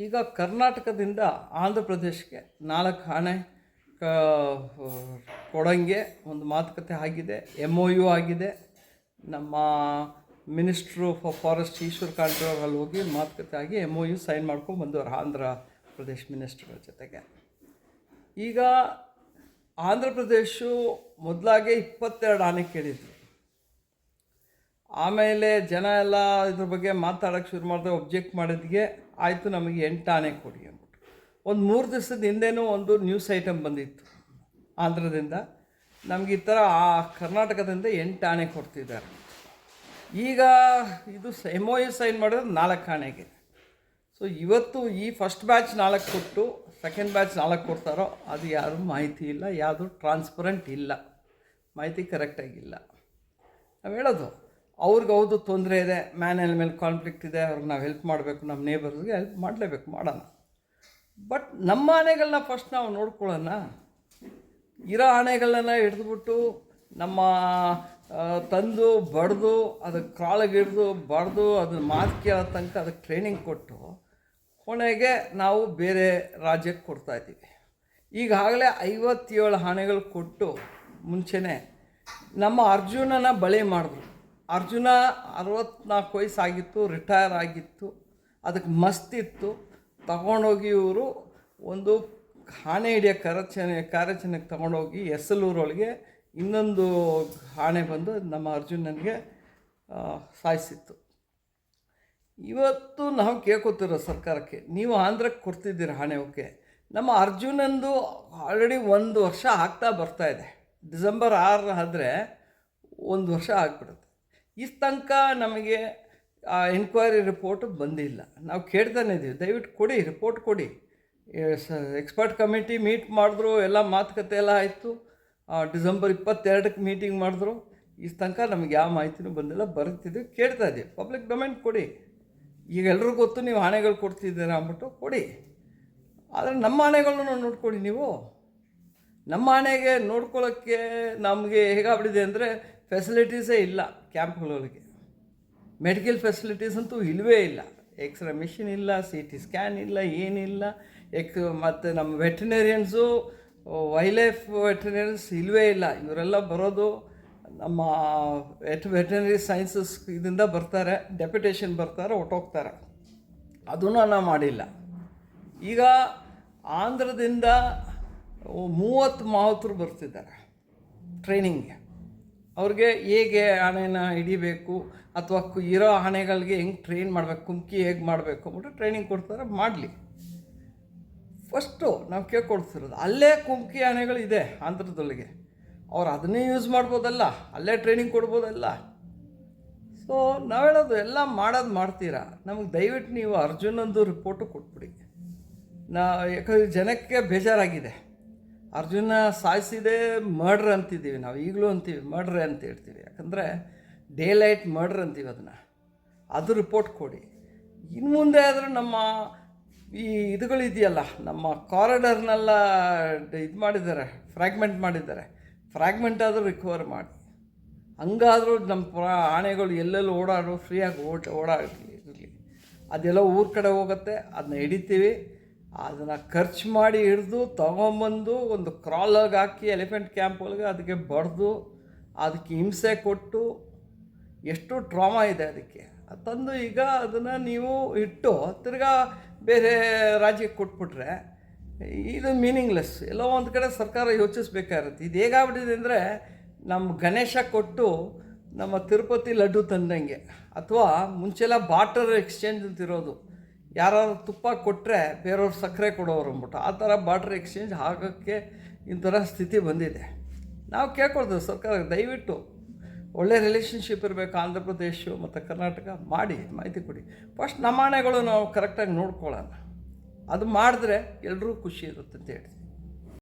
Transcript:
ಈಗ ಕರ್ನಾಟಕದಿಂದ ಆಂಧ್ರ ಪ್ರದೇಶಕ್ಕೆ ನಾಲ್ಕು ಆಣೆ ಕ- ಕೊಡಂಗೆ ಒಂದು ಮಾತುಕತೆ ಆಗಿದೆ ಎಂ ಒ ಯು ಆಗಿದೆ. ನಮ್ಮ minister for forest Eshwar Khandre ಅವ್ರು ಅಲ್ಲಿ ಹೋಗಿ ಮಾತುಕತೆ ಆಗಿ ಎಂ ಒ ಯು ಸೈನ್ ಮಾಡ್ಕೊಂಡು ಬಂದವರು ಆಂಧ್ರ ಪ್ರದೇಶ್ ಮಿನಿಸ್ಟ್ರುಗಳ ಜೊತೆಗೆ. ಈಗ ಆಂಧ್ರ ಪ್ರದೇಶ ಮೊದಲಾಗೆ ಇಪ್ಪತ್ತೆರಡು ಆನೆ ಕೇಳಿದ್ರು. ಆಮೇಲೆ ಜನ ಎಲ್ಲ ಇದ್ರ ಬಗ್ಗೆ ಮಾತಾಡೋಕ್ಕೆ ಶುರು ಮಾಡಿದೆ ಒಬ್ಜೆಕ್ಟ್ ಮಾಡಿದ್ಗೆ, ಆಯಿತು ನಮಗೆ ಎಂಟು ಆನೆ ಕೊಡಿ ಅಂದ್ಬಿಟ್ಟು. ಒಂದು ಮೂರು ದಿವಸದ ಹಿಂದೆನೂ ಒಂದು ನ್ಯೂಸ್ ಐಟಮ್ ಬಂದಿತ್ತು ಆಂಧ್ರದಿಂದ. ನಮಗೆ ಈ ಥರ ಆ ಕರ್ನಾಟಕದಿಂದ ಎಂಟು ಆಣೆ ಕೊಡ್ತಿದ್ದಾರೆ. ಈಗ ಇದು ಎಂ ಒ ಯು ಸೈನ್ ಮಾಡಿದ್ರೆ ನಾಲ್ಕು ಆಣೆಗೆ ಸೊ ಇವತ್ತು ಈ ಫಸ್ಟ್ ಬ್ಯಾಚ್ ನಾಲ್ಕು ಕೊಟ್ಟು ಸೆಕೆಂಡ್ ಬ್ಯಾಚ್ ನಾಲ್ಕು ಕೊಡ್ತಾರೋ, ಅದು ಯಾರು ಮಾಹಿತಿ ಇಲ್ಲ, ಯಾವುದು ಟ್ರಾನ್ಸ್ಪರೆಂಟ್ ಇಲ್ಲ. ಮಾಹಿತಿ ಕರೆಕ್ಟಾಗಿಲ್ಲ ನಾವು ಹೇಳೋದು ಅವ್ರಿಗೆ ಹೌದು ತೊಂದರೆ ಇದೆ ಮ್ಯಾನ್ ಮೇಲೆ ಕಾನ್ಫ್ಲಿಕ್ಟ್ ಇದೆ, ಅವ್ರಿಗೆ ನಾವು ಹೆಲ್ಪ್ ಮಾಡಬೇಕು ನಮ್ಮ ನೇಬರ್ಸ್ಗೆ ಹೆಲ್ಪ್ ಮಾಡಲೇಬೇಕು, ಮಾಡೋಣ. ಬಟ್ ನಮ್ಮ ಆನೆಗಳನ್ನ ಫಸ್ಟ್ ನಾವು ನೋಡ್ಕೊಳ್ಳೋಣ. ಇರೋ ಆನೆಗಳನ್ನ ಹಿಡಿದ್ಬಿಟ್ಟು ನಮ್ಮ ತಂದು ಬಡ್ದು ಅದಕ್ಕೆ ಕಾಳಗೆ ಹಿಡಿದು ಬಡ್ದು ಅದನ್ನ ಮಾತು ಕೇಳೋ ತನಕ ಅದಕ್ಕೆ ಟ್ರೈನಿಂಗ್ ಕೊಟ್ಟು ಕೊನೆಗೆ ನಾವು ಬೇರೆ ರಾಜ್ಯಕ್ಕೆ ಕೊಡ್ತಾಯಿದ್ದೀವಿ ಈಗಾಗಲೇ ಐವತ್ತೇಳು ಆನೆಗಳು ಕೊಟ್ಟು ಮುಂಚೆನೇ ನಮ್ಮ ಅರ್ಜುನನ ಬಳಿ ಮಾಡಿದ್ರು. ಅರ್ಜುನ ಅರವತ್ನಾಲ್ಕು ವಯಸ್ಸಾಗಿತ್ತು ರಿಟೈರ್ ಆಗಿತ್ತು, ಅದಕ್ಕೆ ಮಸ್ತಿತ್ತು ತಗೊಂಡೋಗಿ ಇವರು ಒಂದು ಆನೆ ಹಿಡಿಯೋ ಕಾರ್ಯಾಚರಣೆ, ಕಾರ್ಯಾಚರಣೆಗೆ ತಗೊಂಡೋಗಿ ಎಸಲೂರೊಳಗೆ ಇನ್ನೊಂದು ಹಾಣೆ ಬಂದು ನಮ್ಮ ಅರ್ಜುನನಿಗೆ ಸಾಯಿಸಿತ್ತು. ಇವತ್ತು ನಾವು ಕೇಳ್ಕೊತಿರೋ ಸರ್ಕಾರಕ್ಕೆ, ನೀವು ಆಂಧ್ರಕ್ಕೆ ಕೊಡ್ತಿದ್ದೀರ ಓಕೆ? ನಮ್ಮ ಅರ್ಜುನಂದು ಆಲ್ರೆಡಿ ಒಂದು ವರ್ಷ ಆಗ್ತಾ ಬರ್ತಾ ಇದೆ. ಡಿಸೆಂಬರ್ ಆರು ಆದರೆ ಒಂದು ವರ್ಷ ಆಗ್ಬಿಡುತ್ತೆ. ಇಷ್ಟು ತನಕ ನಮಗೆ ಆ ಎನ್ಕ್ವೈರಿ ರಿಪೋರ್ಟ್ ಬಂದಿಲ್ಲ. ನಾವು ಕೇಳ್ತಾನೆ ಇದ್ದೀವಿ ದಯವಿಟ್ಟು ಕೊಡಿ ರಿಪೋರ್ಟ್ ಕೊಡಿ. ಎಕ್ಸ್ಪರ್ಟ್ ಕಮಿಟಿ ಮೀಟ್ ಮಾಡಿದ್ರು, ಎಲ್ಲ ಮಾತುಕತೆ ಎಲ್ಲ ಆಯಿತು. ಡಿಸೆಂಬರ್ ಇಪ್ಪತ್ತೆರಡಕ್ಕೆ ಮೀಟಿಂಗ್ ಮಾಡಿದ್ರು. ಈ ತನಕ ನಮಗೆ ಯಾವ ಮಾಹಿತಿನೂ ಬಂದಿಲ್ಲ. ಬರ್ತಿದ್ವಿ, ಕೇಳ್ತಾ ಇದ್ದೀವಿ ಪಬ್ಲಿಕ್ ಡೊಮೈನ್ ಕೊಡಿ. ಈಗ ಎಲ್ರಿಗೂ ಗೊತ್ತು, ನೀವು ಆನೆಗಳು ಕೊಡ್ತಿದ್ದೀರಾ ಅಂದ್ಬಿಟ್ಟು ಕೊಡಿ. ಆದರೆ ನಮ್ಮ ಹಣೆಗಳನ್ನ ನೋಡ್ಕೊಡಿ ನೀವು. ನಮ್ಮ ಆನೆಗೆ ನೋಡ್ಕೊಳ್ಳೋಕ್ಕೆ ನಮಗೆ ಹೇಗಾಗ್ಬಿಟ್ಟಿದೆ ಅಂದರೆ ಫೆಸಿಲಿಟೀಸೇ ಇಲ್ಲ ಕ್ಯಾಂಪ್ಗಳೊಳಗೆ ಮೆಡಿಕಲ್ ಫೆಸಿಲಿಟೀಸ್ ಅಂತೂ ಇಲ್ಲವೇ ಇಲ್ಲ. ಎಕ್ಸ್ರೇ ಮಿಷಿನ್ ಇಲ್ಲ ಸಿ ಟಿ ಸ್ಕ್ಯಾನ್ ಇಲ್ಲ, ಏನಿಲ್ಲ. ಎಕ್ಸ್ ಮತ್ತು ನಮ್ಮ ವೆಟನರಿಯನ್ಸು ವೈಲ್ಡ್ ವೆಟನರಿಯನ್ಸ್ ಇಲ್ಲವೇ ಇಲ್ಲ. ಇವರೆಲ್ಲ ಬರೋದು ನಮ್ಮ ವೆಟ್ ವೆಟನರಿ ಸೈನ್ಸಸ್ ಇದರಿಂದ ಬರ್ತಾರೆ ಡೆಪ್ಯುಟೇಷನ್ ಬರ್ತಾರೆ ಹೊಟ್ಟೋಗ್ತಾರೆ ಅದನ್ನು ನಾವು ಮಾಡಿಲ್ಲ. ಈಗ ಆಂಧ್ರದಿಂದ ಮೂವತ್ತು ಮಾವುತರು ಬರ್ತಿದ್ದಾರೆ. ಟ್ರೈನಿಂಗ್ಗೆ ಅವ್ರಿಗೆ ಹೇಗೆ ಆನೆನ ಹಿಡಿಬೇಕು ಅಥವಾ ಇರೋ ಆನೆಗಳಿಗೆ ಹೆಂಗೆ ಟ್ರೈನ್ ಮಾಡಬೇಕು ಕುಮ್ಕಿ ಹೇಗೆ ಮಾಡಬೇಕು ಅಂದ್ಬಿಟ್ಟು ಟ್ರೈನಿಂಗ್ ಕೊಡ್ತಾರೆ, ಮಾಡಲಿ. ಫಸ್ಟು ನಾವು ಕೇಳ್ಕೊಡ್ತಿರೋದು, ಅಲ್ಲೇ ಕುಮ್ಕಿ ಆನೆಗಳಿದೆ ಆಂಧ್ರದೊಳಗೆ. ಅವ್ರು ಅದನ್ನೇ ಯೂಸ್ ಮಾಡ್ಬೋದಲ್ಲ, ಅಲ್ಲೇ ಟ್ರೈನಿಂಗ್ ಕೊಡ್ಬೋದಲ್ಲ. ಸೊ ನಾವು ಹೇಳೋದು, ಎಲ್ಲ ಮಾಡೋದು ಮಾಡ್ತೀರಾ? ನಮಗೆ ದಯವಿಟ್ಟು ನೀವು ಅರ್ಜುನಂದು ರಿಪೋರ್ಟು ಕೊಟ್ಬಿಡಿ. ನಾ ಯಾಕಂದ್ರೆ ಜನಕ್ಕೆ ಬೇಜಾರಾಗಿದೆ. ಅರ್ಜುನ ಸಾಯಿಸಿದೆ ಮರ್ಡ್ರ್ ಅಂತಿದ್ದೀವಿ ನಾವು, ಈಗಲೂ ಅಂತೀವಿ ಮರ್ಡ್ರ್ ಅಂತ ಹೇಳ್ತೀವಿ. ಯಾಕಂದರೆ ಡೇ ಲೈಟ್ ಮರ್ಡ್ರ್ ಅಂತೀವಿ ಅದನ್ನು. ಅದು ರಿಪೋರ್ಟ್ ಕೊಡಿ. ಇನ್ನು ಮುಂದೆ ಆದರೂ ನಮ್ಮ ಈ ಇದುಗಳಿದೆಯಲ್ಲ, ನಮ್ಮ ಕಾರಿಡರ್ನೆಲ್ಲ ಇದು ಮಾಡಿದ್ದಾರೆ ಫ್ರ್ಯಾಗ್ಮೆಂಟ್ ಮಾಡಿದ್ದಾರೆ. ಫ್ರ್ಯಾಗ್ಮೆಂಟ್ ಆದರೂ ರಿಕವರ್ ಮಾಡಿ. ಹಂಗಾದರೂ ನಮ್ಮ ಪ್ರ ಆಣೆಗಳು ಎಲ್ಲೆಲ್ಲಿ ಓಡಾಡೋ ಫ್ರೀಯಾಗಿ ಓಟ ಓಡಾಡಲಿ, ಇರಲಿ. ಅದೆಲ್ಲ ಊರ ಕಡೆ ಹೋಗುತ್ತೆ, ಅದನ್ನ ಹಿಡಿತೀವಿ. ಅದನ್ನು ಖರ್ಚು ಮಾಡಿ ಹಿಡಿದು ತೊಗೊಂಬಂದು ಒಂದು ಕ್ರಾಲಾಗಿ ಹಾಕಿ ಎಲಿಫೆಂಟ್ ಕ್ಯಾಂಪ್ ಒಳಗೆ ಅದಕ್ಕೆ ಬಡ್ದು ಅದಕ್ಕೆ ಹಿಂಸೆ ಕೊಟ್ಟು ಎಷ್ಟು ಟ್ರಾಮಾ ಇದೆ ಅದಕ್ಕೆ. ಅದ್ ತಂದು ಈಗ ಅದನ್ನು ನೀವು ಇಟ್ಟು ತಿರ್ಗಾ ಬೇರೆ ರಾಜ್ಯಕ್ಕೆ ಕೊಟ್ಬಿಟ್ರೆ ಇದು ಮೀನಿಂಗ್ಲೆಸ್. ಎಲ್ಲೋ ಒಂದು ಕಡೆ ಸರ್ಕಾರ ಯೋಚಿಸ್ಬೇಕಾಗಿರುತ್ತೆ ಇದು ಹೇಗಾಗ್ಬಿಟ್ಟಿದೆ ಅಂದರೆ ನಮ್ಮ ಗಣೇಶ ಕೊಟ್ಟು ನಮ್ಮ ತಿರುಪತಿ ಲಡ್ಡು ತಂದಂಗೆ. ಅಥವಾ ಮುಂಚೆಲ್ಲ ಬಾಟರ್ ಎಕ್ಸ್ಚೇಂಜ್ ಅಂತಿರೋದು. ಯಾರಾದ್ರು ತುಪ್ಪ ಕೊಟ್ಟರೆ ಬೇರೆಯವ್ರು ಸಕ್ಕರೆ ಕೊಡೋರು ಅಂದ್ಬಿಟ್ಟು ಆ ಥರ ಬಾರ್ಡ್ರ್ ಎಕ್ಸ್ಚೇಂಜ್ ಆಗೋಕ್ಕೆ ಇಂಥರ ಸ್ಥಿತಿ ಬಂದಿದೆ. ನಾವು ಕೇಳ್ಕೊಳ್ತೇವೆ ಸರ್ಕಾರ ದಯವಿಟ್ಟು ಒಳ್ಳೆ ರಿಲೇಷನ್ಶಿಪ್ ಇರಬೇಕು, ಆಂಧ್ರ ಪ್ರದೇಶ ಮತ್ತು ಕರ್ನಾಟಕ ಮಾಡಿ ಮಾಹಿತಿ ಕೊಡಿ. ಫಸ್ಟ್ ನಮ್ಮ ಆನೆಗಳು ನಾವು ಕರೆಕ್ಟಾಗಿ ನೋಡ್ಕೊಳ್ಳೋಣ. ಅದು ಮಾಡಿದ್ರೆ ಎಲ್ಲರೂ ಖುಷಿ ಇರುತ್ತೆ ಅಂತ